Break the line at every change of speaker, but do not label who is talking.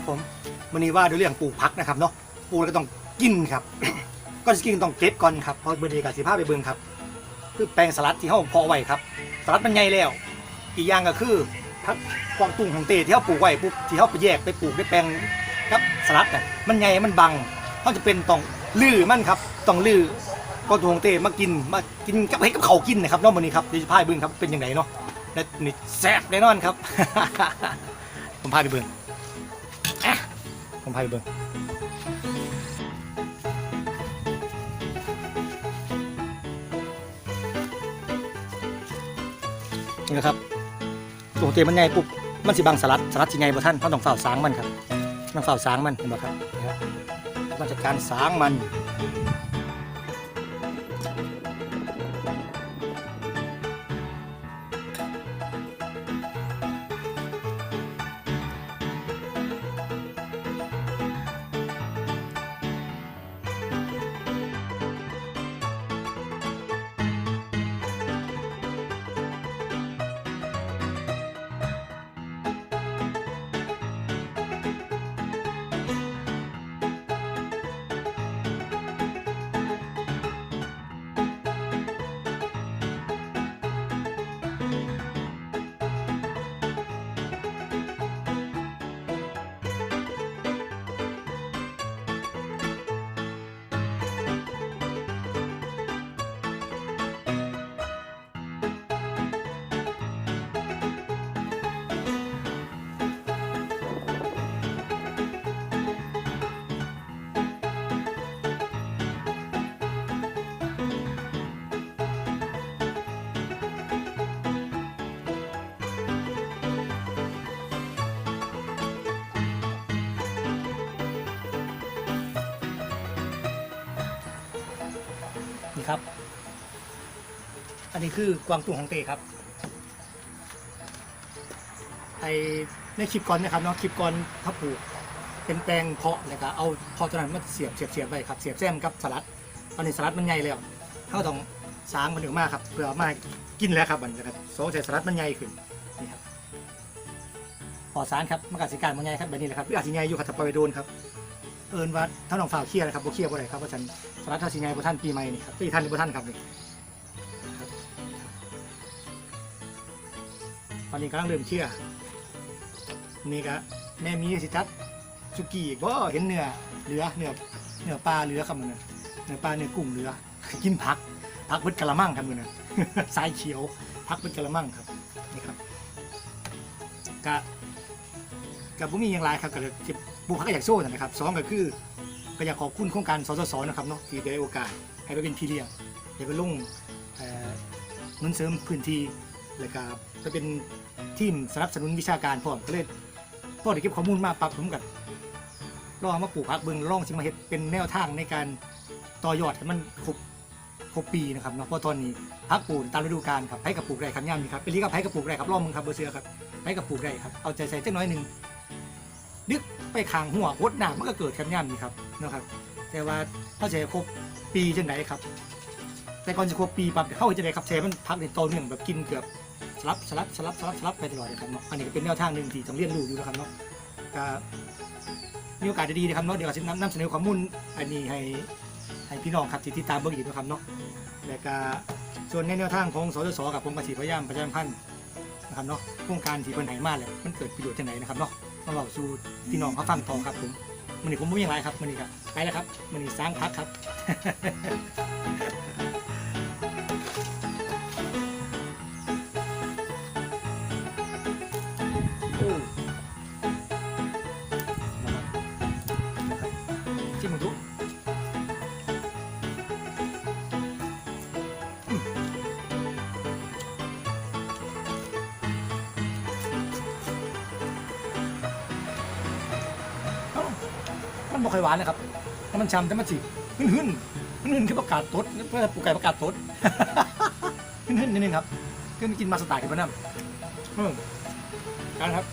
ครับผมวันนี้ว่าด้วยเรื่องปลูกผักนะครับเนาะปลูกแล้วก็ต้องกินครับ ก็จะกินต้องเก็บก่อนครับเพราะบริการสิภาพไปเบิ่งครับ คือแปลงสลัดที่เขาเพาะไว้ครับ สลัดมันใหญ่แล้ว อีกอย่างก็คือพักกวางตุ้งของเตที่เขาปลูกไว้ปุ๊บที่เขาไปแยกไปปลูกในแปลงครับสลัดน่ะมันใหญ่มันบังเขาจะเป็นต้องลื้อมันครับต้องลื้อกวางตุ้งของเตมากินมากินกับให้กับเขากินนะครับเนอกวันนี้ครับดี๋ยวจะพาไปเบิ่งครับเป็นยังไงเนาะและนี่แซ่บแน่นอนครับ ผมพาไปเบิ่งอะ ผมพาไปเบิ่งนี่นะครับตัวเตยมันใหญ่ปุ๊บมันสิบังสลัดสลัดสิไงบ่ท่านเขาต้องเฝ้าสางมันครับต้องเฝ้าสางมันเห็นบ่ครับนี่ครับต้องจัดการสางมัน ครับ อันนี้คือกวางตุ้งของเตครับ ไอในคลิปก่อนนะครับเนาะคลิปก่อนเขาปลูกเป็นแปลงเพาะแล้วก็เอาพาะตัวนั้นมาเสียบเสียบเสียบไปครับเสียบแซมกับสลัดตอนนี้สลัดมันใหญ่แล้วเขาต้องสางมันออกมาครับเพื่อมากินแล้วครับมันนะครับสองใส่สลัดมันใหญ่ขึ้นนี่ครับปอดสารครับมันกาสิการมันใหญ่ครับแบบนี้แหละครับหรืออาจจะใหญ่อยู่ครับถ้าปล่อยไปโดนครับ เอิญว่าถ้าน้องฝ่าวเคลียร์นะครับบ่เคลียร์บ่ได้ครับเพราะฉันสารัตทาสิไงบ่ท่านปีใหม่นี่ครับปีท่านหรือบ่ท่านครับนี่ครับตอนนี้กำลังเริ่มเชื่อนี่ก็แม่มีสิจัดสุกี้อีกบ่เห็นเนื้อเหลือเนื้อเนื้อปลาเหลือครับมันเนื้อปลาเนื้อกุ้งเหลือ กินผักผักเบิดกะละมังครับมันนะสายเขียวผักเบิดกะละมังครับนี่ครับกะกับผมมีอย่างไรครับก็เลยจะ บุคคลก็อยากโซ่นะครับสองก็คือก็อยากขอบคุณโครงการสสสนะครับเนาะที่ได้โอกาสให้ไปเป็นพี่เลี้ยงให้ไปลงนุนเสริมพื้นที่แล้วก็ไปเป็นทีมสนับสนุนวิชาการพร้อมก็เลยพอได้เก็บข้อมูลมาปรับผมกับลองมาปลูกผักเบิ่งลองสิมาเฮ็ดเป็นแนวทางในการต่อยอดให้มันครบครบปีนะครับเนาะเพราะตอนนี้พักปลูกตามฤดูกาลครับให้กับปลูกได้ครับย่ามนี้ครับเป็นลีกับให้กับปลูกได้ครับรอบมึงครับเบอร์เสือครับให้กับปลูกได้ครับเอาใจใส่เจักหน้อยหนึ่ง นึกไปขางหัววดหนามันก็เกิดกันย่ำนี่ครับนะครับ แต่ว่าถ้าจะครบปีจังไหนครับ แต่ก่อนจะครบปีปั๊บเข้าจะได้ครับแชร์มันพักในโตอเนื่องแบบกินเกือบสลับสลับสลับสลับสลับไปตลอดเลยครับเนาะอันนี้ก็เป็นแนวทางหนึ่งที่ต้องเรียนรู้อยู่นะครับเนาะก็มีโอกาสจะดีนะครับเนาะเดี๋ยวเราจะนำนำเสนอข้อมูลอันนี้ให้ให้พี่น้องครับที่ติดตามเบื้องอีกนะครับเนาะแล้วก็ส่วนในแนวทางของสสสกับผมกสิพยายามประชาสัมพันธ์ นะครับเนาะโครงการที่เพิ่นให้มาเลยมันเกิดประโยชน์จังไหนนะครับเนาะมาบอกสู่พี่น้องเขาฟังต่อครับผมมันนี่ผมไม่มีอะไรครับมันนี่ครับไปแล้วครับมันนี่สร้างพักครับโอ้นะครั มันบ่ค่อยหวานนะครับแต่มันช้ำแต่มันสิหึ่นหึ่นหึ่นหึ่นคือประกาศตดเพื่อปลูกไก่ประกาศตดหึ่นหึ่นนิดนึงครับคือมันกินมาสไตล์กันปะน้ำอืมการครับ